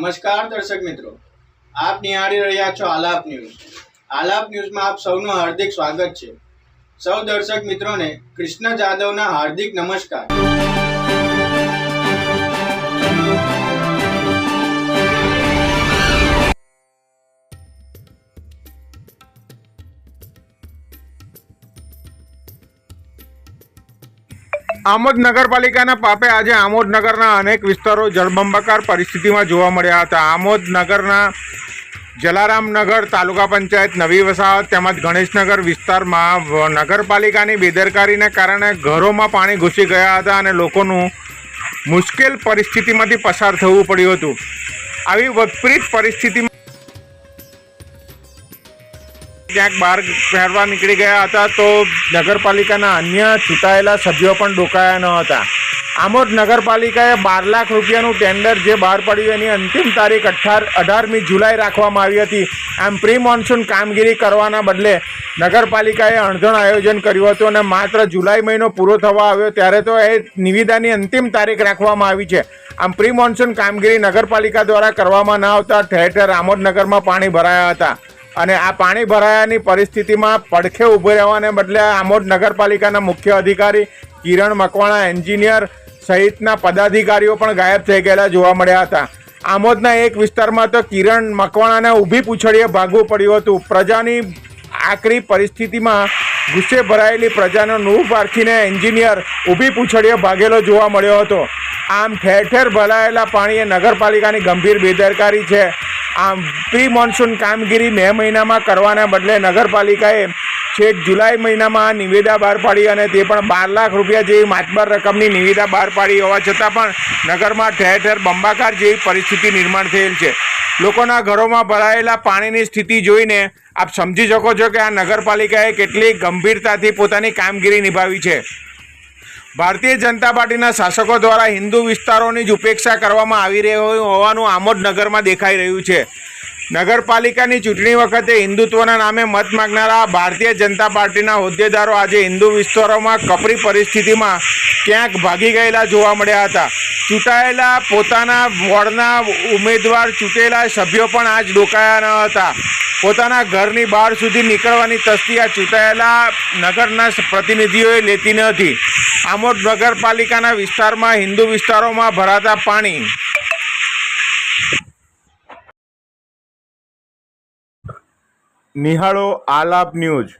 નમસ્કાર દર્શક મિત્રો. આપ નિહાળી રહ્યા છો આલાપ ન્યૂઝ. આલાપ ન્યૂઝમાં આપ સૌનું હાર્દિક સ્વાગત છે. સૌ દર્શક મિત્રોને કૃષ્ણ જાદવના હાર્દિક નમસ્કાર. આમોદ નગરપાલિકાના પાપે આજે આમોદ નગરના અનેક વિસ્તારો જળબંબાકાર પરિસ્થિતિમાં જોવા મળ્યા હતા. આમોદ નગરના જલારામનગર તાલુકા પંચાયત નવી વસાહત તેમજ ગણેશનગર વિસ્તારમાં નગરપાલિકાની બેદરકારીને કારણે ઘરોમાં પાણી ઘૂસી ગયા હતા અને લોકોનું મુશ્કેલ પરિસ્થિતિમાંથી પસાર થવું પડ્યું હતું. આવી વિપરીત પરિસ્થિતિમાં ક્યાંક બહાર ફેરવા નીકળી ગયા હતા તો નગરપાલિકાના અન્ય ચૂંટાયેલા સભ્યો પણ ડોકાયા ન હતા. આમોદ નગરપાલિકાએ બાર લાખ રૂપિયાનું ટેન્ડર જે બહાર પડ્યું એની અંતિમ તારીખ અઠાર અઢારમી જુલાઈ રાખવામાં આવી હતી. આમ પ્રી મોન્સૂન કામગીરી કરવાના બદલે નગરપાલિકાએ અણધણ આયોજન કર્યું હતું અને માત્ર જુલાઈ મહિનો પૂરો થવા આવ્યો ત્યારે તો એ નિવિદાની અંતિમ તારીખ રાખવામાં આવી છે. આમ પ્રી મોન્સૂન કામગીરી નગરપાલિકા દ્વારા કરવામાં ન આવતા ઠેર ઠેર આમોદ પાણી ભરાયા હતા. અને આ પાણી ભરાયાની પરિસ્થિતિમાં પડખે ઊભી રહેવાને બદલે આમોદ નગરપાલિકાના મુખ્ય અધિકારી કિરણ મકવાણા, એન્જિનિયર સહિતના પદાધિકારીઓ પણ ગાયબ થઈ ગયેલા જોવા મળ્યા હતા. આમોદના એક વિસ્તારમાં તો કિરણ મકવાણાને ઊભી પૂછડીએ ભાગવું પડ્યું હતું. પ્રજાની આકરી પરિસ્થિતિમાં ગુસ્સે ભરાયેલી પ્રજાનો નૂહ પારખીને એન્જિનિયર ઊભી પૂછડીએ ભાગેલો જોવા મળ્યો હતો. આમ ઠેર ઠેર ભરાયેલા પાણીએ નગરપાલિકાની ગંભીર બેદરકારી છે. આમ પ્રી મોન્સૂન કામગીરી મે મહિનામાં કરવાના બદલે નગરપાલિકાએ છેક જુલાઈ મહિનામાં નિવેદા બહાર પાડી અને તે પણ બાર લાખ રૂપિયા જેવી માતબર રકમની નિવેદા બહાર પાડી હોવા છતાં પણ નગરમાં ઠેર ઠેર બંબાકાર જેવી પરિસ્થિતિ નિર્માણ થયેલ છે. લોકોના ઘરોમાં ભરાયેલા પાણીની સ્થિતિ જોઈને આપ સમજી શકો છો કે આ નગરપાલિકાએ કેટલી ગંભીરતાથી પોતાની કામગીરી નિભાવી છે. ભારતીય જનતા પાર્ટીના શાસકો દ્વારા હિન્દુ વિસ્તારોની જ ઉપેક્ષા કરવામાં આવી રહી હોવાનું આમોદ નગરમાં દેખાઈ રહ્યું છે. નગરપાલિકાની ચૂંટણી વખતે હિન્દુત્વના નામે મત માગનારા ભારતીય જનતા પાર્ટીના હોદ્દેદારો આજે હિન્દુ વિસ્તારોમાં કપરી પરિસ્થિતિમાં ક્યાંક ભાગી ગયેલા જોવા મળ્યા હતા. ચૂંટાયેલા પોતાના વોર્ડના ઉમેદવાર ચૂંટેલા સભ્યો પણ આજ રોકાયા ન હતા. પોતાના ઘરની બહાર સુધી નીકળવાની તસ્તી આ ચૂંટાયેલા નગરના પ્રતિનિધિઓએ લેતી ન હતી. આમોદ નગરપાલિકાના વિસ્તારમાં, હિન્દુ વિસ્તારોમાં ભરાતા પાણી. નિહાળો આલાપ ન્યૂઝ.